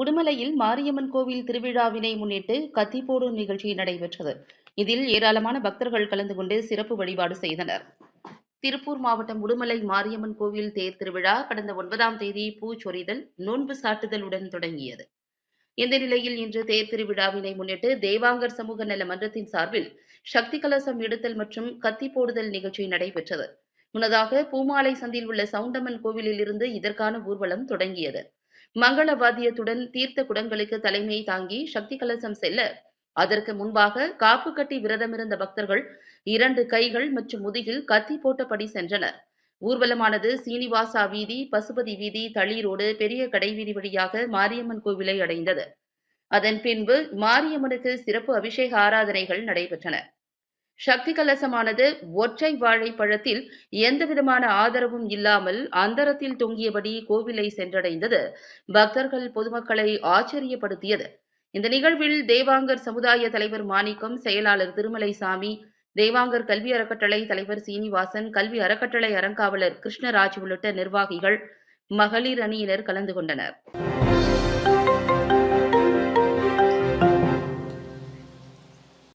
உடுமலையில் மாரியம்மன் கோவில் திருவிழாவினை முன்னிட்டு கத்திப்போடும் நிகழ்ச்சி நடைபெற்றது. இதில் ஏராளமான பக்தர்கள் கலந்து கொண்டு சிறப்பு வழிபாடு செய்தனர். திருப்பூர் மாவட்டம் உடுமலை மாரியம்மன் கோவில் தேர் திருவிழா கடந்த ஒன்பதாம் தேதி பூச்சொரிதல் நோன்பு சாட்டுதலுடன் தொடங்கியது. இந்த நிலையில் இன்று தேர் திருவிழாவினை முன்னிட்டு தேவாங்கர் சமூக நல மன்றத்தின் சார்பில் சக்தி கலசம் எடுத்தல் மற்றும் கத்தி போடுதல் நிகழ்ச்சி நடைபெற்றது. முன்னதாக பூமாலை சந்தில் உள்ள சவுண்டம்மன் கோவிலில் இருந்து இதற்கான ஊர்வலம் தொடங்கியது. மங்கள வாத்தியத்துடன் தீர்த்த குடங்களுக்கு தலைமை தாங்கி சக்தி கலசம் செல்ல அதற்கு முன்பாக காப்பு கட்டி விரதமிருந்த பக்தர்கள் இரண்டு கைகள் மற்றும் முதுகில் கத்தி போட்டபடி சென்றனர். ஊர்வலமானது சீனிவாசா வீதி பசுபதி வீதி தளி-ரோடு பெரிய கடைவீதி வழியாக மாரியம்மன் கோவிலை அடைந்தது. அதன் பின்பு மாரியம்மனுக்கு சிறப்பு அபிஷேக ஆராதனைகள் நடைபெற்றன. சக்தி கலசமானது ஒற்றை வாழை பழத்தில் எந்தவிதமான ஆதரவும் இல்லாமல் அந்தரத்தில் தொங்கியபடி கோவிலை சென்றடைந்தது. பக்தர்கள் பொதுமக்களை ஆச்சரியப்படுத்தியது. இந்த நிகழ்வில் தேவாங்கர் சமுதாய தலைவர் மாணிக்கம் செயலாளர் திருமலைசாமி தேவாங்கர் கல்வி அறக்கட்டளை தலைவர் சீனிவாசன் கல்வி அறக்கட்டளை அறங்காவலர் கிருஷ்ணராஜ் உள்ளிட்ட நிர்வாகிகள் மகளிர் அணியினர் கலந்து கொண்டனர்.